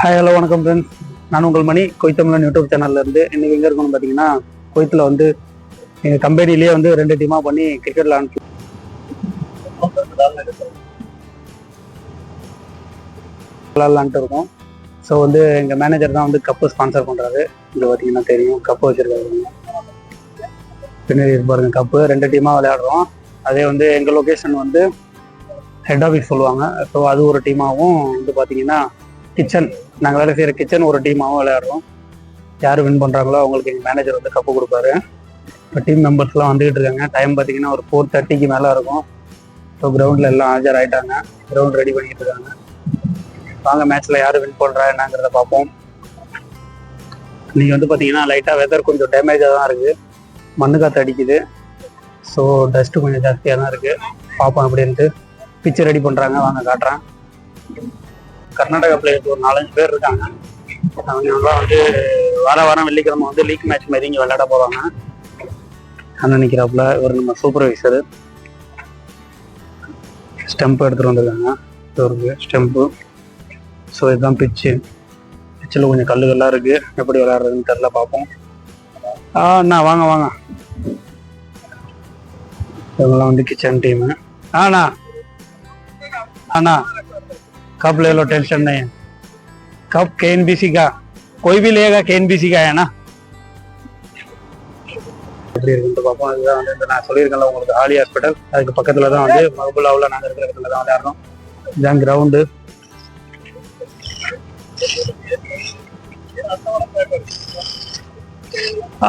Hi hello வணக்கம் friends நான் உங்கள் மணி. கொய்த்தமிழன் யூடியூப் சேனல்லேருந்து இன்னைக்கு எங்கே இருக்கணும் பார்த்தீங்கன்னா கொய்த்தில் வந்து எங்கள் கம்பெனிலேயே வந்து ரெண்டு டீமாக பண்ணி கிரிக்கெட் விளாண்டு விளாட்லான்ட்டு இருக்கோம். ஸோ வந்து எங்கள் மேனேஜர் தான் வந்து கப்பு ஸ்பான்சர் பண்ணுறாரு இங்கே பார்த்தீங்கன்னா தெரியும் கப்பு வச்சுருக்காரு. பின்னாடி பாருங்க கப்பு ரெண்டு டீமாக விளையாடுறோம். அதே வந்து எங்கள் லொக்கேஷன் வந்து ஹெட் ஆஃபீஸ் சொல்லுவாங்க. ஸோ அது ஒரு டீமாகவும் வந்து பார்த்தீங்கன்னா கிச்சன் நாங்கள் வேலை செய்கிற கிச்சன் ஒரு டீமாகவும் விளையாடுறோம். யார் வின் பண்ணுறாங்களோ அவங்களுக்கு எங்கள் மேனேஜர் வந்து கப்பு கொடுப்பாரு. இப்போ டீம் மெம்பர்ஸ்லாம் வந்துகிட்டு இருக்காங்க. டைம் பார்த்தீங்கன்னா ஒரு ஃபோர் தேர்ட்டிக்கு மேலே இருக்கும். ஸோ கிரவுண்டில் எல்லாம் ஆஜர் ஆகிட்டாங்க கிரவுண்ட் ரெடி பண்ணிட்டு இருக்காங்க. வாங்க மேட்ச்சில் யார் வின் பண்ணுறா என்னங்கிறத பார்ப்போம். நீங்கள் வந்து பார்த்தீங்கன்னா லைட்டாக வெதர் கொஞ்சம் டேமேஜாக தான் இருக்குது மண்ணு காற்று அடிக்குது. ஸோ டஸ்ட்டு கொஞ்சம் ஜாஸ்தியாக தான் இருக்குது பார்ப்போம் அப்படின்ட்டு. பிச்சு ரெடி பண்ணுறாங்க வாங்க காட்டுறேன். கர்நாடகா பிளேயர்ஸ் ஒரு நாலஞ்சு பேர் இருக்காங்க. அவங்கெல்லாம் வந்து வார வாரம் வெள்ளிக்கிழமை வந்து லீக் மேட்ச் மாதிரி இங்கே விளையாட போவாங்க அண்ணன் நினைக்கிறாப்புல இவர் நம்ம சூப்பர்வைசர் ஸ்டெம்ப் எடுத்துகிட்டு வந்திருக்காங்க. இவருக்கு ஸ்டெம்ப்பு ஸோ இதுதான் பிச்சு பிச்சில் கொஞ்சம் கல்லுகள்லாம் இருக்குது எப்படி விளையாடுறதுன்னு தெரில பார்ப்போம். ஆ அண்ணா வாங்க வாங்க. இவங்கெல்லாம் வந்து கிச்சன் டீமு ஆண்ணா அண்ணா. कब ले लो टेंशन नहीं है कब के का कोई भी लेगा के का है ना எப்படி இருக்குன்னு பார்ப்போம் இதுதான் வந்து இந்த நான் சொல்லியிருக்கேன்ல உங்களுக்கு ஆலி ஹாஸ்பிட்டல் அதுக்கு பக்கத்துல தான் வந்து மகபுல்லாவில் நாங்கள் இருக்கிற இடத்துல தான் விளையாடுறோம் இதுதான் கிரவுண்டு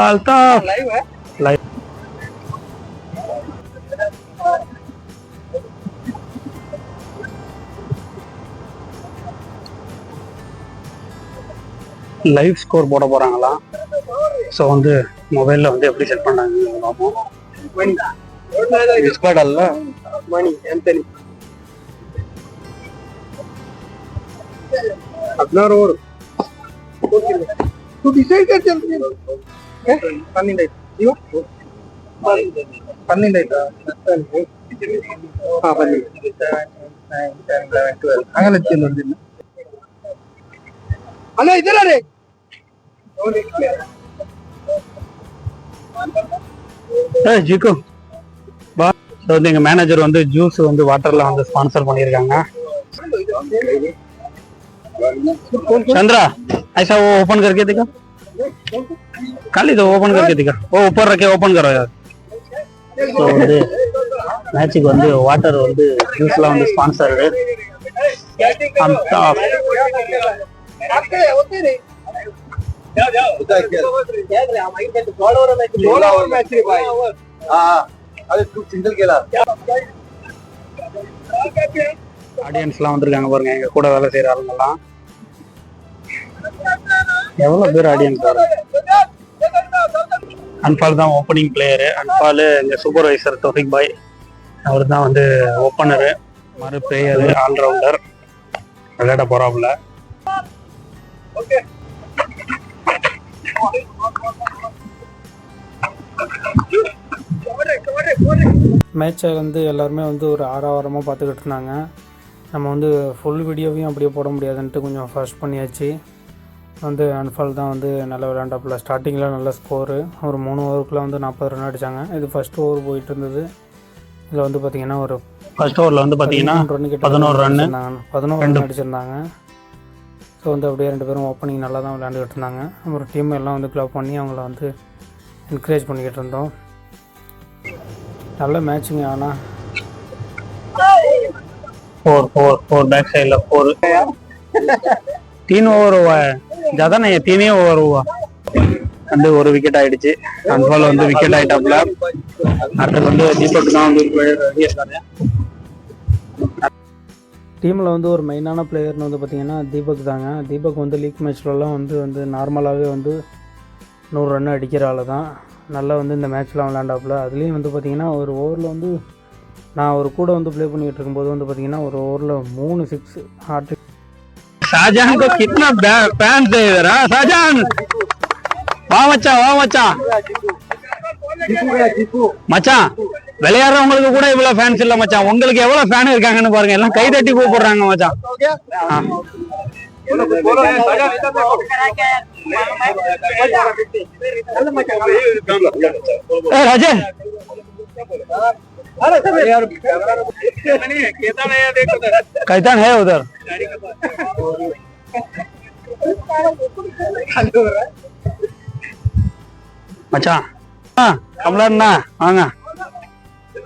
அல்தாஃப் லைவ் ஸ்கோர் போட போகிறாங்களாம் ஸோ வந்து மொபைலில் வந்து எப்படி செட் பண்ணாங்க பார்ப்போம். டிஸ்கார்ட் அல்ல மணி ஆந்தனி பதினாறு ஓவர் பன்னெண்டு பன்னெண்டு ஆயிட்டா. பன்னெண்டு அங்கே லட்சியம் வந்து அண்ணா இதெல்லாம் ஜிக்கு. பா ஸோ வந்து எங்கள் மேனேஜர் வந்து ஜூஸ் வந்து வாட்டரில் வந்து ஸ்பான்சர் பண்ணியிருக்காங்க. சந்திரா ऐसा वो ओपन करके दिखा खाली तो ஓப்பன் करके दिखा ஓ ऊपर रखे ओपन करो यार ஸோ வந்து மேட்சுக்கு வந்து வாட்டர் வந்து ஜூஸ்லாம் வந்து ஸ்பான்சர் அம் டாப் ஆடியன்ஸ்லாம் வந்திருக்காங்க பாருங்க. எங்க கூட வேலை செய்யற ஆளுங்கெல்லாம். எவ்வளவு பேர் ஆடியன்ஸ் அன்பால் தான் ஓப்பனிங் பிளேயரு அன்பால் எங்க சூப்பர்வைசர் தோஃபிக் பாய் அவர் தான் வந்து ஓப்பனரு மறு பிளேயரு ஆல்ரவுண்டர் விளையாட போறாப்புல. மேட்சை வந்து எல்லாருமே வந்து ஒரு ஆறாவாரமாக பார்த்துக்கிட்டு இருந்தாங்க. நம்ம வந்து ஃபுல் வீடியோவையும் அப்படியே போட முடியாதுன்ட்டு கொஞ்சம் ஃபர்ஸ்ட் பண்ணியாச்சு. வந்து அன்ஃபால் தான் வந்து நல்லா விளையாண்டாப்புல. ஸ்டார்டிங்கில் நல்ல ஸ்கோரு ஒரு மூணு ஓவருக்குள்ளே வந்து நாற்பது ரன் அடித்தாங்க இது ஃபர்ஸ்ட் ஓவர் போயிட்டு இருந்தது. இதில் வந்து பார்த்திங்கன்னா ஒரு ஃபர்ஸ்ட் ஓவர்ல வந்து ரன் 11 run. அடிச்சிருந்தாங்க. பதினோரு ரன் அடிச்சிருந்தாங்க. ஸோ வந்து அப்படியே ரெண்டு பேரும் ஓப்பனிங் நல்லா தான் விளையாண்டுக்கிட்டு இருந்தாங்க அப்புறம் டீம் எல்லாம் வந்து க்ளவ் பண்ணி அவங்கள வந்து என்கரேஜ் பண்ணிக்கிட்டு இருந்தோம் நல்ல மேட்சுங்க ஆனால் ஃபோர் ஃபோர் ஃபோர் பேக் சைடில் ஃபோர் டீம் ஓவர் ஜதான் டீமே ஓவர் வந்து ஒரு விக்கெட் ஆயிடுச்சு. அன்பால் வந்து விக்கெட் ஆயிட்டாப்ல அடுத்தது வந்து தீபக் தான் வந்து டீமில் வந்து ஒரு மெயினான பிளேயர்னு வந்து பார்த்தீங்கன்னா தீபக் தாங்க தீபக் வந்து லீக் மேட்ச்லலாம் வந்து வந்து நார்மலாகவே வந்து நூறு ரன் அடிக்கிற ஆள் தான் நல்லா வந்து இந்த மேட்ச்லாம் விளாண்டாப்புல அதுலேயும் வந்து பார்த்தீங்கன்னா ஒரு ஓவரில் வந்து நான் ஒரு கூட வந்து ப்ளே பண்ணிகிட்டு இருக்கும்போது வந்து பார்த்தீங்கன்னா ஒரு ஓவரில் மூணு சிக்ஸ் ஹார்ட் शाहजहान को कितना फैंस है इधर हाँ शाहजहान வா மச்சான் வா மச்சான் மச்சான் விளையாடுறவங்களுக்கு கூட இவ்வளவு ஃபேன்ஸ் இல்ல மச்சான் உங்களுக்கு எவ்வளவு ஃபேன் இருக்காங்கன்னு பாருங்க எல்லாம் கை தட்டி கூப்பிடுறாங்க மச்சான் ஆ. ए, राजन कैतन है उधर மச்சான் ஆ கமலண்ணா வாங்க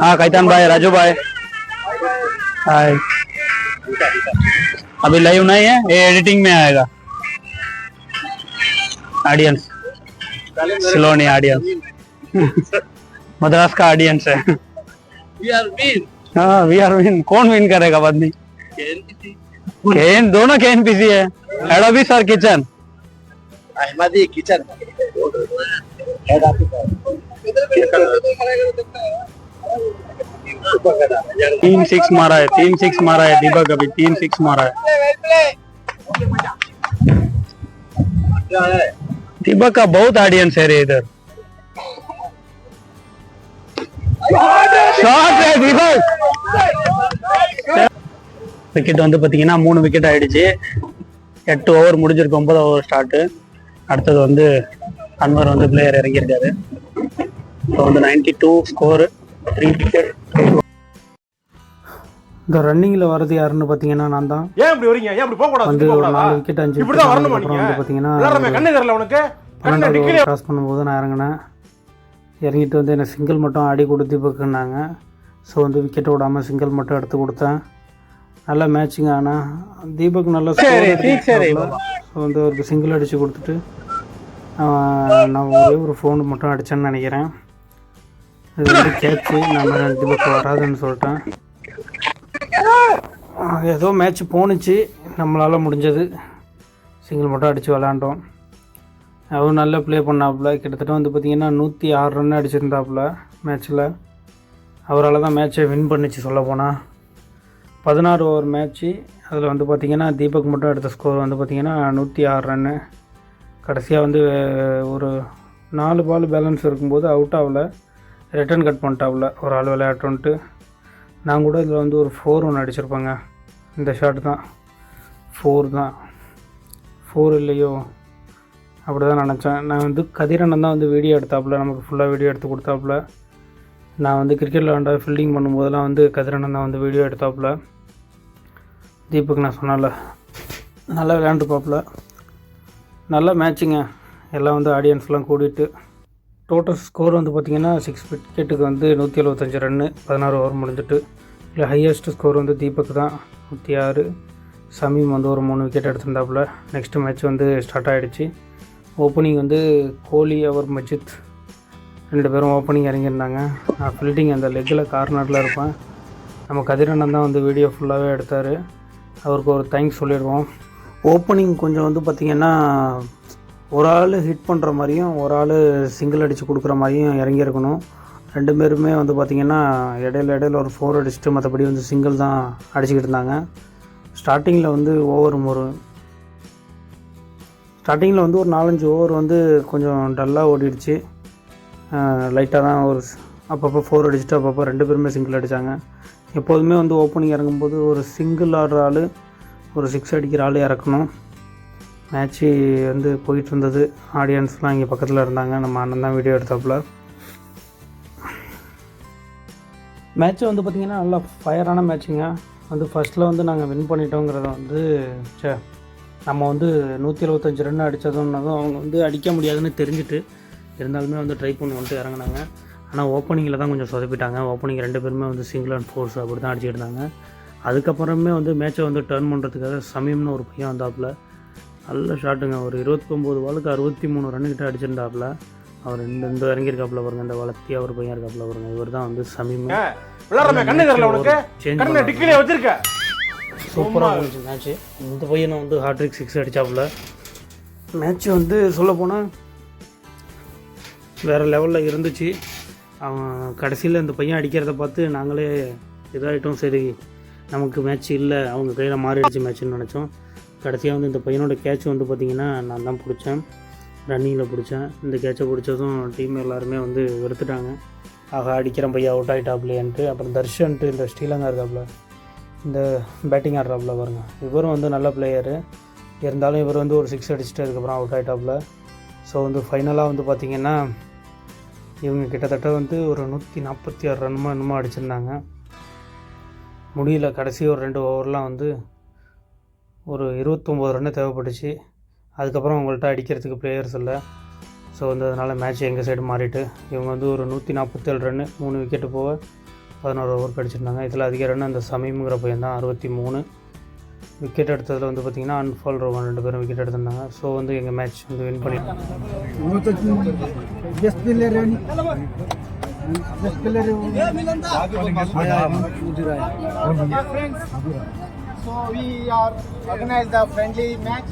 हाँ कैतान भाई राजू भाई। हाय अभी लाइव नहीं है ये एडिटिंग में आएगा। ऑडियंस सिलोनी ऑडियंस मद्रास का ऑडियंस है। हाँ वी आर विन कौन विन करेगा बाद में? केन दोनों के एनपीसी है। हेड ऑफ़िस और किचन अहमदी किचन तीन सिक्स मारा है तीन सिक्स मारा है दीपक अभी तीन सिक्स मारा है दीपक का बहुत ऑडियंस है रे इधर ஷாட் தீபக் விக்கெட் வந்து பாத்தீங்கன்னா மூணு விக்கெட் ஆயிடுச்சு எட்டு ஓவர் முடிஞ்சிருக்கு ஒன்பது ஓவர் ஸ்டார்ட் அடுத்தது வந்து அன்வர் வந்து பிளேயர் இறங்கியிருக்காரு இப்போ வந்து ninety two score three wicket இந்த ரன்னிங்கில் வர்றது யாருன்னு பார்த்தீங்கன்னா நான் தான். ஏன் இப்படி வரீங்க? ஏன் இப்படி போக கூடாது? வந்து ஒரு? நாலு விக்கெட் அஞ்சு விக்கெட் வரணுமா அப்புறம் நீங்க? வந்து பார்த்தீங்கன்னா கண்ணு தெரியல உனக்கு. பன்னெண்டாவது கிராஸ் பண்ணும்போது நான் இறங்கினேன். இறங்கிட்டு வந்து எனக்கு சிங்கிள் மட்டும் ஆடி கொடு தீபக்குன்னாங்க ஸோ வந்து விக்கெட் விடாமல் சிங்கிள் மட்டும் எடுத்து கொடுத்தேன். நல்ல மேட்சிங் ஆனால் தீபக் நல்ல. ஸோ வந்து ஒரு சிங்கிள் அடித்து கொடுத்துட்டு நான் ஒரே ஒரு ஃபோன் மட்டும் அடித்தேன்னு நினைக்கிறேன். இது வந்து கேட்சு நான் தீபக் வராதுன்னு சொல்லிட்டேன். ஏதோ மேட்ச் போணுச்சு. நம்மளால் முடிஞ்சது. சிங்கிள் மட்டும் அடித்து விளாண்டோம் அவரும் நல்லா ப்ளே பண்ணாப்புல. கிட்டத்தட்ட வந்து பார்த்திங்கன்னா நூற்றி ஆறு ரன் அடிச்சிருந்தாப்புல மேட்ச்சில் அவரால் தான் மேட்ச்சை வின் பண்ணிச்சு சொல்ல போனால் பதினாறு ஓவர் மேட்ச்சு அதில் வந்து பார்த்திங்கன்னா தீபக் மட்டும் எடுத்த ஸ்கோர் வந்து பார்த்திங்கன்னா நூற்றி ஆறு ரன்னு கடைசியாக வந்து ஒரு நாலு பால் பேலன்ஸ் இருக்கும்போது அவுட் ஆகல. ரிட்டர்ன் கட் பண்ணிட்டாப்புல. ஒரு ஆள் விளையாட்டுன்ட்டு. நான் கூட இதில் வந்து ஒரு ஃபோர் ஒன்று அடிச்சிருப்பேங்க. இந்த ஷாட் தான். ஃபோர் தான். ஃபோர் இல்லையோ? அப்படி தான் நினச்சேன். நான் வந்து கதிரண்ணன் தான் வந்து வீடியோ எடுத்தாப்புல. நமக்கு ஃபுல்லாக வீடியோ எடுத்து கொடுத்தாப்புல. நான் வந்து கிரிக்கெட் விளாண்டா ஃபீல்டிங் பண்ணும்போதெல்லாம் வந்து கதிரண்ணன் தான் வந்து வீடியோ எடுத்தாப்புல. தீபக் நான் சொன்னால நல்லா விளையாண்டுப்பாப்புல நல்லா மேட்சிங்க எல்லாம் வந்து ஆடியன்ஸ்லாம் கூடிட்டு. டோட்டல் ஸ்கோர் வந்து பார்த்திங்கன்னா சிக்ஸ் விக்கெட்டுக்கு வந்து நூற்றி எழுபத்தஞ்சு ரன்னு பதினாறு ஓவர் முடிஞ்சிட்டு இல்லை ஹையஸ்ட் ஸ்கோர் வந்து தீபக் தான் நூற்றி ஆறு. சமீம் வந்து ஒரு மூணு விக்கெட் எடுத்திருந்தாப்புல. நெக்ஸ்ட் மேட்ச் வந்து ஸ்டார்ட் ஆகிடுச்சு ஓப்பனிங் வந்து கோலி அவர் மஜித். ரெண்டு பேரும் ஓப்பனிங் இறங்கியிருந்தாங்க. நான் ஃபீல்டிங் அந்த லெக்கில் கார்னரில் இருப்பேன். நம்ம கதிரண்ணன் தான் வந்து வீடியோ ஃபுல்லாகவே எடுத்தார். அவருக்கு ஒரு தேங்க்ஸ் சொல்லிடுவோம். ஓப்பனிங் கொஞ்சம் வந்து பார்த்திங்கன்னா ஒரு ஆள் ஹிட் பண்ணுற மாதிரியும் ஒரு ஆள் சிங்கிள் அடித்து கொடுக்குற மாதிரியும் இறங்கியிருக்கணும். ரெண்டு பேருமே வந்து பார்த்திங்கன்னா இடையில இடையில ஒரு ஃபோர் அடிச்சுட்டு மற்றபடி வந்து சிங்கிள் தான் அடிச்சுக்கிட்டு இருந்தாங்க. ஸ்டார்டிங்கில் வந்து ஓவர் ஒரு ஸ்டார்டிங்கில் வந்து ஒரு நாலஞ்சு ஓவர் வந்து கொஞ்சம் டல்லாக ஓடிடுச்சு. லைட்டாக தான் ஒரு அப்பப்போ ஃபோர் அடிச்சுட்டு அப்பப்போ ரெண்டு பேருமே சிங்கிள் அடித்தாங்க எப்போதுமே வந்து ஓப்பனிங் இறங்கும்போது ஒரு சிங்கிள் ஆடுற ஆள் ஒரு சிக்ஸ் அடிக்கிற ஆள் இறக்கணும். மேட்ச்சு வந்து போயிட்டு இருந்தது. ஆடியன்ஸ்லாம் இங்கே பக்கத்தில் இருந்தாங்க. நம்ம அண்ணன் தான் வீடியோ எடுத்தாப்புல. மேட்ச்சு வந்து பார்த்திங்கன்னா நல்லா ஃபயரான மேட்ச்சுங்க வந்து ஃபஸ்ட்டில் வந்து நாங்கள் வின் பண்ணிட்டோங்கிறத வந்து சே நம்ம வந்து நூற்றி எழுபத்தஞ்சி ரன் அடித்ததுன்னதும் அவங்க வந்து அடிக்க முடியாதுன்னு தெரிஞ்சுட்டு இருந்தாலுமே வந்து ட்ரை பண்ணி வந்துட்டு இறங்குனாங்க. ஆனால் ஓப்பனிங்கில் தான் கொஞ்சம் சொதப்பிட்டாங்க. ஓப்பனிங் ரெண்டு பேருமே வந்து சிங்கிள் அண்ட் ஃபோர்ஸ் அப்படி தான் அடிச்சுட்டு இருந்தாங்க. அதுக்கப்புறமே வந்து மேட்சை வந்து டர்ன் பண்ணுறதுக்காக சமீம்னு ஒரு பையன் வந்தாப்புல. நல்ல ஷாட்டுங்க. ஒரு இருபத்தொம்போது பாலுக்கு அறுபத்தி மூணு ரன்னு கிட்ட அடிச்சிருந்தாப்புல. அவர் இந்த இந்த இறங்கியிருக்காப்புல பாருங்க. இந்த வளர்த்தி அவர் பையன் இருக்காப்புல பாருங்க. இவர் தான் வந்து வச்சிருக்க. சூப்பராக போச்சு மேட்ச்சு இந்த பையனை வந்து ஹாட்ரிக் சிக்ஸ் அடித்தாப்புல மேட்ச் வந்து சொல்லப்போனால் வேறு லெவலில் இருந்துச்சு. அவன் கடைசியில் இந்த பையன் அடிக்கிறத பார்த்து நாங்களே இதாகிட்டோம் சரி நமக்கு மேட்ச் இல்லை. அவங்க கையில் மாறிடுச்சு மேட்ச்னு நினச்சோம். கடைசியாக வந்து இந்த பையனோட கேட்ச் வந்து பார்த்திங்கன்னா நான் தான் பிடிச்சேன். ரன்னிங்கில் பிடிச்சேன். இந்த கேட்சை பிடிச்சதும் டீம் எல்லாருமே வந்து வெறுத்துட்டாங்க. ஆகா அடிக்கிற பையன் அவுட் ஆகிட்டாப்லையான்ட்டு அப்புறம் தர்ஷன்ட்டு இந்த ஸ்ரீலங்கா இருக்காப்புல இந்த பேட்டிங் ஆடுறாப்புல பாருங்க. இவரும் வந்து நல்ல பிளேயரு இருந்தாலும் இவர் வந்து ஒரு சிக்ஸ் அடிச்சுட்டு அதுக்கப்புறம் அவுட் ஆகிட்டாப்புல ஸோ வந்து ஃபைனலாக வந்து பார்த்திங்கன்னா இவங்க கிட்டத்தட்ட வந்து ஒரு நூற்றி நாற்பத்தி ஆறு ரன்மோ என்னமோ அடிச்சிருந்தாங்க. முடியல. கடைசி ஒரு ரெண்டு ஓவர்லாம் வந்து ஒரு இருபத்தொம்போது ரன்னு தேவைப்பட்டுச்சு. அதுக்கப்புறம் அவங்கள்ட்ட அடிக்கிறதுக்கு பிளேயர்ஸ் இல்லை. ஸோ வந்து அதனால் மேட்ச் எங்கள் சைடு மாறிட்டு இவங்க வந்து ஒரு நூற்றி நாற்பத்தேழு ரன்னு மூணு விக்கெட்டு போக பதினோரு ஓவர் அடிச்சிருந்தாங்க இதில் அதிக ரன் அந்த சமீமுங்கிற பையன் தான் அறுபத்தி மூணு விக்கெட் எடுத்ததில் வந்து பார்த்திங்கன்னா அன்ஃபால் ரோவன் ரெண்டு பேரும் விக்கெட் எடுத்திருந்தாங்க. ஸோ வந்து எங்கள் மேட்ச் வந்து win Best player and best player. My friends, so we are organized a friendly match.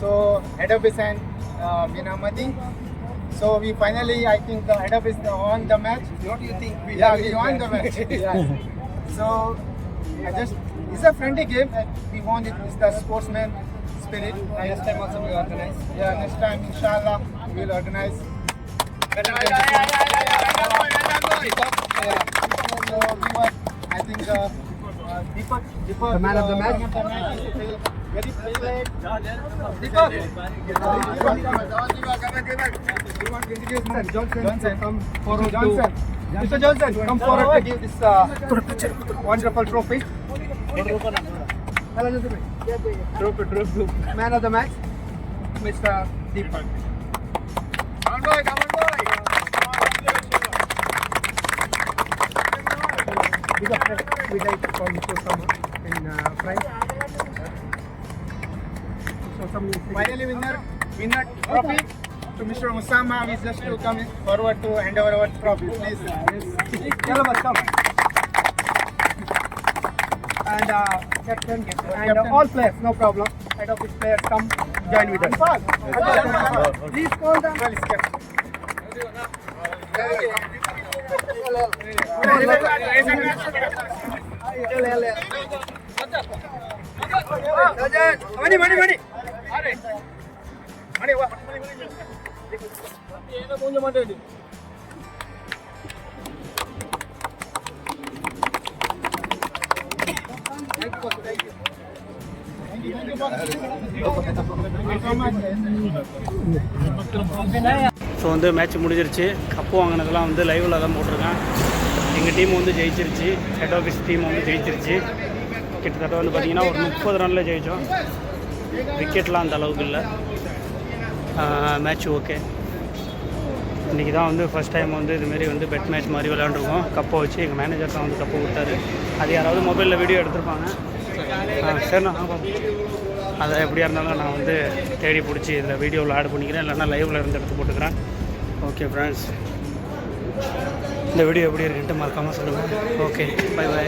So head office and uh, Minamadi. So we finally, I think, the head office won the match. What do you think? We yeah, we won the match. yeah. So I just it's a friendly game. We want it. It's the sportsman spirit. Next time also we organize. Yeah, next time inshallah we will organize. Better yeah, yeah, yeah, yeah, yeah, yeah. So we were, I think, uh, uh, Deepak, Deepak, the man of the match. Very played. Deepak. You want to introduce Mr. Johnson? Johnson, come forward. Johnson. Mr. Johnson, come forward to give this uh, wonderful trophy. Hello, Johnson. Trophy, trophy. Man of the match, Mr. Deepak. Come on, boy, come on, boy. Big up, we from Mr. Sama in uh, France. So some finally winner, winner trophy to Mr. Osama. He's just to come forward to hand over our trophy, please. Tell us, come. And uh, captain, and uh, all players, no problem. Head of this players, come join with us. Please call so வந்து match முடிஞ்சிருச்சு. Cup வாங்கினதெல்லாம் வந்து லைவில் தான் போட்டிருக்கேன். எங்கள் team வந்து ஜெயிச்சிருச்சு. Head office team வந்து ஜெயிச்சிருச்சு. கிட்டத்தட்ட வந்து பார்த்திங்கன்னா ஒரு முப்பது ரனில் ஜெயித்தோம் விக்கெட்லாம் அந்த அளவுக்கு இல்லை. மேட்ச் ஓகே இன்றைக்கி தான் வந்து ஃபஸ்ட் டைம் வந்து இதுமாரி வந்து பெட் மேட்ச் மாதிரி விளையாண்டுருக்கோம். கப்பை வச்சு எங்கள் மேனேஜர் தான் வந்து கப்பை கொடுத்தாரு. அது யாராவது மொபைலில் வீடியோ எடுத்திருப்பாங்க. சரிண்ணா அதை எப்படியா இருந்தாலும் நான் வந்து தேடி பிடிச்சி இதில் வீடியோவில் ஆட் பண்ணிக்கிறேன். இல்லைன்னா லைவில் இருந்து எடுத்து போட்டுக்கிறேன். ஓகே ஃப்ரெண்ட்ஸ் இந்த வீடியோ எப்படி இருக்குன்ட்டு மறக்காமல் சொல்லுங்கள் ஓகே பை பாய்